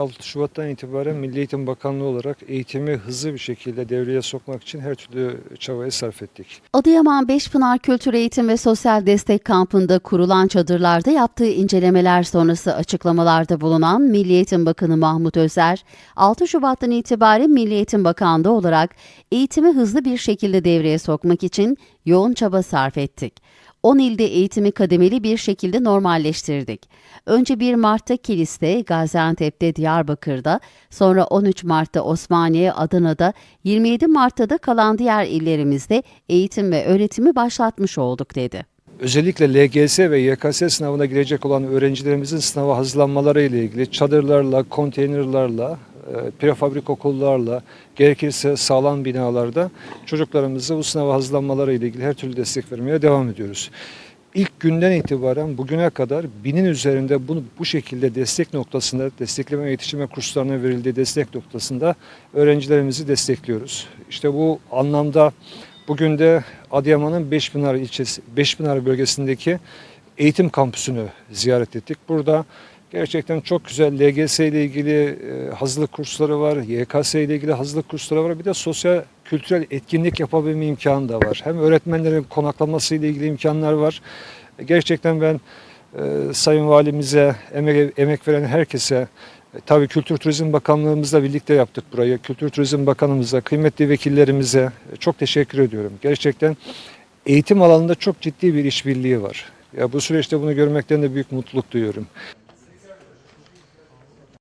6 Şubat'tan itibaren Milli Eğitim Bakanlığı olarak eğitimi hızlı bir şekilde devreye sokmak için her türlü çabayı sarf ettik. Adıyaman Beşpınar Kültür Eğitim ve Sosyal Destek Kampı'nda kurulan çadırlarda yaptığı incelemeler sonrası açıklamalarda bulunan Milli Eğitim Bakanı Mahmut Özer, 6 Şubat'tan itibaren Milli Eğitim Bakanlığı olarak eğitimi hızlı bir şekilde devreye sokmak için yoğun çaba sarf ettik. 10 ilde eğitimi kademeli bir şekilde normalleştirdik. Önce 1 Mart'ta Kilis'te, Gaziantep'te, Diyarbakır'da, sonra 13 Mart'ta Osmaniye, Adana'da, 27 Mart'ta da kalan diğer illerimizde eğitim ve öğretimi başlatmış olduk dedi. Özellikle LGS ve YKS sınavına girecek olan öğrencilerimizin sınava hazırlanmaları ile ilgili çadırlarla, konteynerlarla, prefabrik okullarla, gerekirse sağlam binalarda çocuklarımıza bu sınava hazırlanmaları ile ilgili her türlü destek vermeye devam ediyoruz. İlk günden itibaren bugüne kadar binin üzerinde bunu bu şekilde destek noktasında, destekleme ve kurslarına verildiği destek noktasında öğrencilerimizi destekliyoruz. İşte bu anlamda bugün de Adıyaman'ın Beşpınar ilçesi, Beşpınar bölgesindeki eğitim kampüsünü ziyaret ettik. Burada gerçekten çok güzel LGS ile ilgili e, hazırlık kursları var, YKS ile ilgili hazırlık kursları var. Bir de sosyal kültürel etkinlik yapabilme imkanı da var. Hem öğretmenlerin konaklaması ile ilgili imkanlar var. Gerçekten ben e, Sayın Valimize, emek, veren herkese, e, tabii Kültür Turizm Bakanlığımızla birlikte yaptık burayı. Kültür Turizm Bakanımıza, kıymetli vekillerimize e, çok teşekkür ediyorum. Gerçekten eğitim alanında çok ciddi bir işbirliği var. Ya bu süreçte bunu görmekten de büyük mutluluk duyuyorum.